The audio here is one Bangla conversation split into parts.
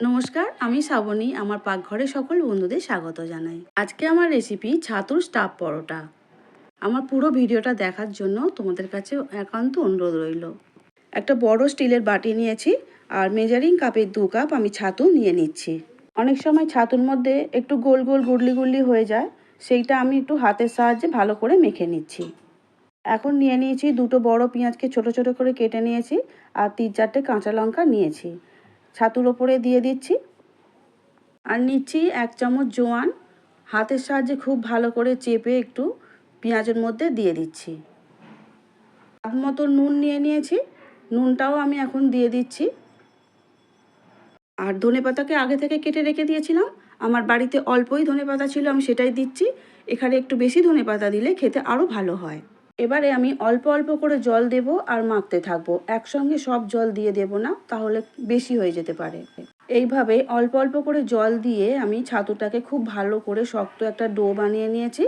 নমস্কার, আমি শ্রাবণী, আমার পাকঘরে সকল বন্ধুদের স্বাগত জানাই। আজকে আমার রেসিপি ছাতুর স্টাফ পরোটা। আমার পুরো ভিডিওটা দেখার জন্য তোমাদের কাছে একান্ত অনুরোধ রইল। একটা বড় স্টিলের বাটি নিয়েছি, আর মেজারিং কাপের দু কাপ আমি ছাতু নিয়ে নিচ্ছি। অনেক সময় ছাতুর মধ্যে একটু গোল গোল গুডলি গুডলি হয়ে যায়, সেইটা আমি একটু হাতের সাহায্যে ভালো করে মেখে নিচ্ছি। এখন নিয়ে নিয়েছি দুটো বড় পেঁয়াজকে ছোট ছোট করে কেটে নিয়েছি, আর তিন চারটে কাঁচা লঙ্কা নিয়েছি। ছাতুর ওপরে দিয়ে দিচ্ছি। আর নিচ্ছি এক চামচ জোয়ান। হাতের সাহায্যে খুব ভালো করে চেপে একটু পেঁয়াজের মধ্যে দিয়ে দিচ্ছি। স্বাদ মতো নুন নিয়ে নিয়েছি। নুনটাও আমি এখন দিয়ে দিচ্ছি। আর ধনে পাতাকে আগে থেকে কেটে রেখে দিয়েছিলাম। আমার বাড়িতে অল্পই ধনে পাতা ছিল, আমি সেটাই দিচ্ছি। এখানে একটু বেশি ধনে পাতা দিলে খেতে আরও ভালো হয়। এবারে আমি অল্প অল্প করে জল দেব আর মাখতে থাকব। একসঙ্গে সব জল দিয়ে দেব না, তাহলে বেশি হয়ে যেতে পারে। এইভাবে অল্প অল্প করে জল দিয়ে আমি ছাতুটাকে খুব ভালো করে শক্ত একটা ডো বানিয়ে নিয়েছি।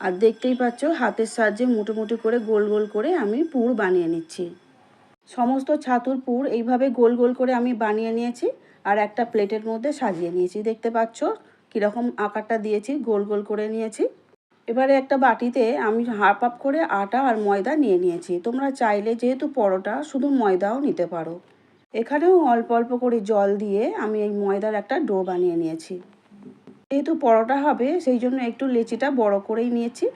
আর দেখতেই পাচ্ছ, হাতের সাহায্যে মোটামুটি করে গোল গোল করে আমি পুর বানিয়ে নিচ্ছি। সমস্ত ছাতুর পুর এইভাবে গোল গোল করে আমি বানিয়ে নিয়েছি আর একটা প্লেটের মধ্যে সাজিয়ে নিয়েছি। দেখতে পাচ্ছ, কীরকম আকারটা দিয়েছি, গোল গোল করে নিয়েছি। এবারে একটা বাটিতে আমি হাফ হাফ করে আটা আর ময়দা নিয়ে নিয়েছি। তোমরা চাইলে যেহেতু পরোটা, শুধু ময়দাও নিতে পারো। এখানেও অল্প অল্প করে জল দিয়ে আমি এই ময়দার একটা ডো বানিয়ে নিয়েছি। যেহেতু পরোটা হবে, সেই জন্য একটু লেচিটা বড় করেই নিয়েছি।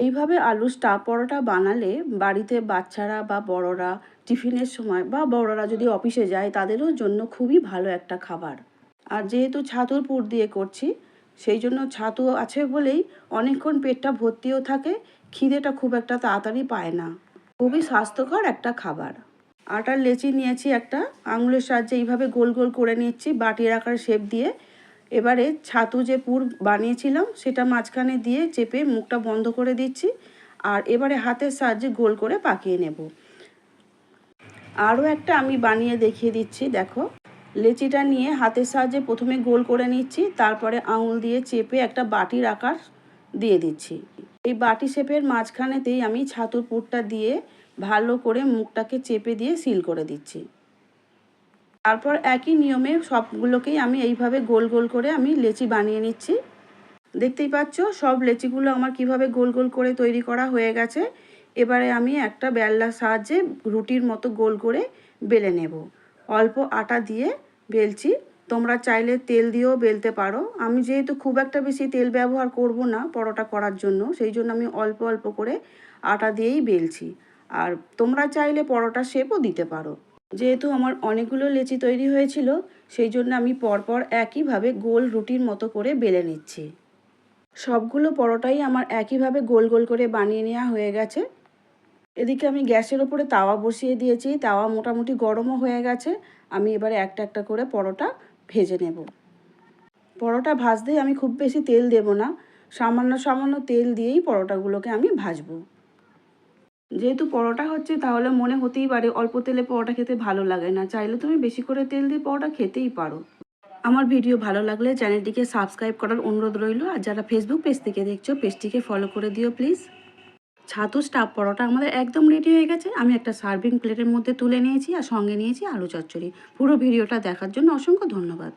এইভাবে আলু স্টাফ পরোটা বানালে বাড়িতে বাচ্চারা বা বড়রা টিফিনের সময় বা বড়রা যদি অফিসে যায়, তাদেরও জন্য খুবই ভালো একটা খাবার। আর যেহেতু ছাতুর পুর দিয়ে করছি সেই জন্য ছাতু আছে বলেই অনেকক্ষণ পেটটা ভর্তিও থাকে, খিদেটা খুব একটা তাড়াতাড়ি পায় না। খুবই স্বাস্থ্যকর একটা খাবার। আটার লেচি নিয়েছি একটা, আঙুলের সাহায্যে এইভাবে গোল গোল করে নিচ্ছি বাটির আকার শেপ দিয়ে। এবারে ছাতু যে পুর বানিয়েছিলাম সেটা মাঝখানে দিয়ে চেপে মুখটা বন্ধ করে দিচ্ছি আর এবারে হাতের সাহায্যে গোল করে পাকিয়ে নেব। আরও একটা আমি বানিয়ে দেখিয়ে দিচ্ছি, দেখো। লেচিটা নিয়ে হাতের সাহায্যে প্রথমে গোল করে নিচ্ছি, তারপরে আঙুল দিয়ে চেপে একটা বাটির আকার দিয়ে দিচ্ছি। এই বাটি শেপের মাঝখানেতেই আমি ছাতুর পুরটা দিয়ে ভালো করে মুখটাকে চেপে দিয়ে সিল করে দিচ্ছি। তারপর একই নিয়মে সবগুলোকেই আমি এইভাবে গোল গোল করে আমি লেচি বানিয়ে নিচ্ছি। দেখতেই পাচ্ছ, সব লেচিগুলো আমার কীভাবে গোল গোল করে তৈরি করা হয়ে গেছে। এবারে আমি একটা বেল্লার সাহায্যে রুটির মতো গোল করে বেলে নেব। অল্প আটা দিয়ে বেলছি। তোমরা চাইলে তেল দিয়েও বেলতে পারো। আমি যেহেতু খুব একটা বেশি তেল ব্যবহার করব না পরোটা করার জন্য, সেই জন্য আমি অল্প অল্প করে আটা দিয়েই বেলছি। আর তোমরা চাইলে পরোটা শেপও দিতে পারো। যেহেতু আমার অনেকগুলো লেচি তৈরি হয়েছিল, সেই জন্য আমি পরপর একইভাবে গোল রুটির মতো করে বেলে নিচ্ছি। সবগুলো পরোটাই আমার একইভাবে গোল গোল করে বানিয়ে নেওয়া হয়ে গেছে। এদিকে আমি গ্যাসের ওপরে তাওয়া বসিয়ে দিয়েছি। তাওয়া মোটামুটি গরমও হয়ে গেছে। আমি এবারে একটা একটা করে পরোটা ভেজে নেব। পরোটা ভাজতেই আমি খুব বেশি তেল দেব না। সামান্য সামান্য তেল দিয়েই পরোটাগুলোকে আমি ভাজবো। যেহেতু পরোটা হচ্ছে, তাহলে মনে হতেই পারে অল্প তেলে পরোটা খেতে ভালো লাগে না। চাইলে তুমি বেশি করে তেল দিয়ে পরোটা খেতেই পারো। আমার ভিডিও ভালো লাগলে চ্যানেলটিকে সাবস্ক্রাইব করার অনুরোধ রইল। আর যারা ফেসবুক পেজ থেকে দেখছ পেজটিকে ফলো করে দিও প্লিজ ছাতু স্টাফ পরোটা আমাদের একদম রেডি হয়ে গেছে। আমি একটা সার্ভিং প্লেটের মধ্যে তুলে নিয়েছি আর সঙ্গে নিয়েছি আলু চচ্চড়ি। পুরো ভিডিওটা দেখার জন্য অসংখ্য ধন্যবাদ।